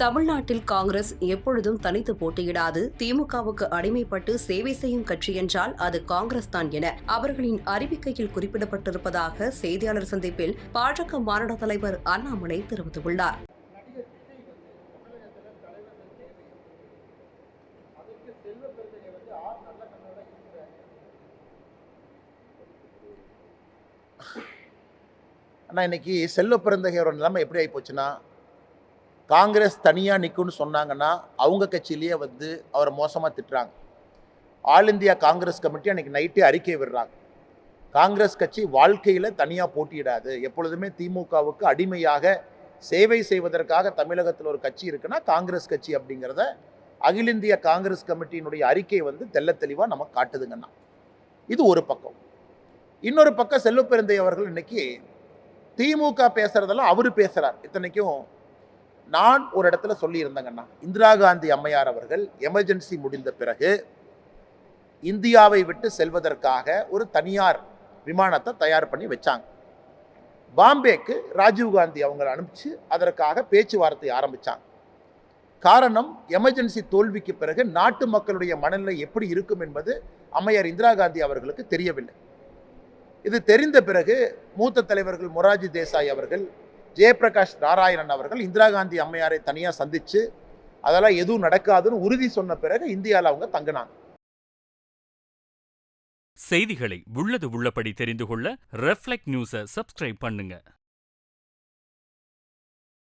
தமிழ்நாட்டில் காங்கிரஸ் எப்பொழுதும் தனித்து போட்டியிடாது. திமுகவுக்கு அடிமைப்பட்டு சேவை செய்யும் கட்சி என்றால் அது காங்கிரஸ் தான் என அவர்களின் அறிவிக்கையில் குறிப்பிடப்பட்டிருப்பதாக செய்தியாளர் சந்திப்பில் பாஜக மாநில தலைவர் அண்ணாமலை தெரிவித்துள்ளார். ஆனால் இன்னைக்கு செல்வ பிறந்தகையோட நிலைமை எப்படி ஆகி போச்சுன்னா காங்கிரஸ் தனியாக நிற்கும்னு சொன்னாங்கன்னா அவங்க கட்சியிலேயே வந்து அவரை மோசமாக திட்டுறாங்க. ஆல் இந்தியா காங்கிரஸ் கமிட்டி அன்றைக்கி நைட்டே அறிக்கை விடுறாங்க. காங்கிரஸ் கட்சி வாழ்க்கையில் தனியாக போட்டியிடாது. எப்பொழுதுமே திமுகவுக்கு அடிமையாக சேவை செய்வதற்காக தமிழகத்தில் ஒரு கட்சி இருக்குன்னா காங்கிரஸ் கட்சி அப்படிங்கிறத அகில இந்திய காங்கிரஸ் கமிட்டியினுடைய அறிக்கை வந்து தெல்ல தெளிவாக நமக்கு காட்டுதுங்கன்னா இது ஒரு பக்கம். இன்னொரு பக்கம் செல்வப்பெருந்தை அவர்கள் இன்னைக்கு திமுக பேசுறதெல்லாம் அவர் பேசுகிறார் இத்தனைக்கும் நான் ஒரு இடத்துல சொல்லியிருந்தேங்கண்ணா. இந்திரா காந்தி அம்மையார் அவர்கள் எமர்ஜென்சி முடிந்த பிறகு இந்தியாவை விட்டு செல்வதற்காக ஒரு தனியார் விமானத்தை தயார் பண்ணி வச்சாங்க. பாம்பேக்கு ராஜீவ்காந்தி அவங்களை அனுப்பிச்சு அதற்காக பேச்சுவார்த்தை ஆரம்பித்தாங்க காரணம் எமர்ஜென்சி தோல்விக்கு பிறகு நாட்டு மக்களுடைய மனநிலை எப்படி இருக்கும் என்பது அம்மையார் இந்திரா காந்தி அவர்களுக்கு தெரியவில்லை. இது தெரிந்த பிறகு மூத்த தலைவர்கள் மொராஜி தேசாய் அவர்கள் ஜெயபிரகாஷ் நாராயணன் அவர்கள் இந்திரா காந்தி அம்மையாரை தனியாக சந்தித்து அதெல்லாம் எதுவும் நடக்காதுன்னு உறுதி சொன்ன பிறகு இந்தியாவில் அவங்க தங்கினாங்க. செய்திகளை உள்ளது உள்ளபடி தெரிந்து கொள்ள ரெஃப்ளெக்ட் நியூஸை சப்ஸ்கிரைப் பண்ணுங்கள்